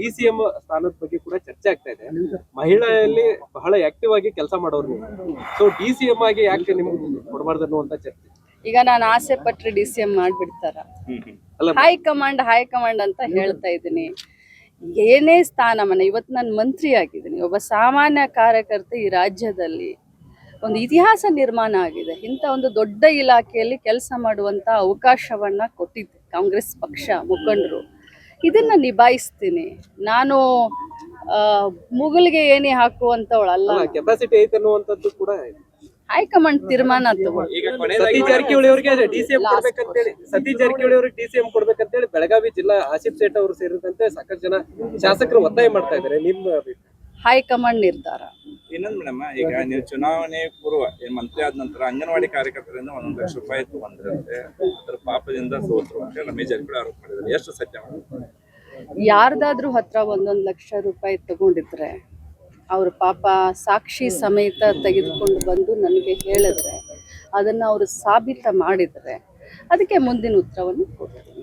D C M ಸ್ಥಾನದ ಬಗ್ಗೆ ಕೂಡ ಚರ್ಚೆ ಆಗ್ತಾ ಇದೆ. ಮಹಿಳೆಯಲ್ಲಿ ಬಹಳ ಆಕ್ಟಿವ್ ಆಗಿ ಕೆಲಸ ಮಾಡೋರು ನೀವು. ಸೊ ಡಿ ಸಿ ಎಂ ಆಗಿ ಯಾಕೆ ನಿಮ್ಗೆ ಕೊಡಬಾರ್ದು ಅನ್ನುವಂತ ಚರ್ಚೆ? ಈಗ ನಾನು ಆಸೆ ಪಟ್ರೆ ಡಿ ಸಿ ಎಂ ಮಾಡ್ಬಿಡ್ತಾರ? ಅಲ್ಲ ಹೈಕಮಾಂಡ್ ಹೈಕಮಾಂಡ್ ಅಂತ ಹೇಳ್ತಾ ಇದ್ದೀನಿ. ಏನೇ ಸ್ಥಾನಮಾನ ಇವತ್ತು ನಾನು ಮಂತ್ರಿ ಆಗಿದ್ದೀನಿ. ಒಬ್ಬ ಸಾಮಾನ್ಯ ಕಾರ್ಯಕರ್ತ ಈ ರಾಜ್ಯದಲ್ಲಿ ಒಂದು ಇತಿಹಾಸ ನಿರ್ಮಾಣ ಆಗಿದೆ. ಇಂಥ ಒಂದು ದೊಡ್ಡ ಇಲಾಖೆಯಲ್ಲಿ ಕೆಲಸ ಮಾಡುವಂಥ ಅವಕಾಶವನ್ನ ಕೊಟ್ಟಿದ್ದೆ ಕಾಂಗ್ರೆಸ್ ಪಕ್ಷ ಮುಖಂಡರು. ಇದನ್ನ ನಿಭಾಯಿಸ್ತೀನಿ. ನಾನು ಆ, ಮುಗುಲಿಗೆ ಏನೇ ಹಾಕುವಂತವಳಲ್ಲ. ಕೆಪಾಸಿಟಿ ಐತೆ ಅನ್ನುವಂಥದ್ದು ಕೂಡ. ಹೈಕಮಾಂಡ್ ತೀರ್ಮಾನ ಸತೀಶ್ ಜಾರಕಿಹೊಳಿ ಅವರಿಗೆ ಹೇಳಿ ಸಿ ಎಂ ಕೊಡ್ಬೇಕಂತೇಳಿ ಸತೀಶ್ ಜಾರಕಿಹೊಳಿ ಅವರಿಗೆ ಡಿ ಸಿ ಎಂ ಬೆಳಗಾವಿ ಜಿಲ್ಲಾ ಆಸಿಫ್ ಸೇಟ್ ಅವರು ಸೇರಿದಂತೆ ಸಾಕಷ್ಟು ಜನ ಶಾಸಕರು ಒತ್ತಾಯ ಮಾಡ್ತಾ ಇದ್ದಾರೆ. ನಿಮ್ಮ ಅಭಿಪ್ರಾಯ? ಹೈಕಮಾಂಡ್ ನಿರ್ಧಾರ. ಇನ್ನೊಂದು ಮೇಡಮ್, ಈಗ ನೀವು ಚುನಾವಣೆ ಪೂರ್ವ ಏನ್ ಮಂತ್ರಿ ಆದ ನಂತರ ಅಂಗನವಾಡಿ ಕಾರ್ಯಕರ್ತರಿಂದ ಒಂದೊಂದು ಲಕ್ಷ ರೂಪಾಯಿ ತಗೊಂಡ್ರಂತೆ ಅದ್ರ ಪಾಪದಿಂದ ಸೋತರು ಅಂತ ಹೇಳಿ ರಮೇಶ್ ಜಾರಕಿಹೊಳಿ ಆರೋಪ ಮಾಡಿದ್ರು ಎಷ್ಟು ಸತ್ಯ? ಯಾರ್ದಾದ್ರೂ ಹತ್ರ ಒಂದೊಂದು ಲಕ್ಷ ರೂಪಾಯಿ ತಗೊಂಡಿದ್ರೆ, ಅವ್ರ ಪಾಪ ಸಾಕ್ಷಿ ಸಮೇತ ತೆಗೆದುಕೊಂಡು ಬಂದು ನನಗೆ ಹೇಳಿದ್ರೆ, ಅದನ್ನು ಅವರು ಸಾಬೀತ ಮಾಡಿದರೆ, ಅದಕ್ಕೆ ಮುಂದಿನ ಉತ್ತರವನ್ನು ಕೊಡ್ತೀನಿ.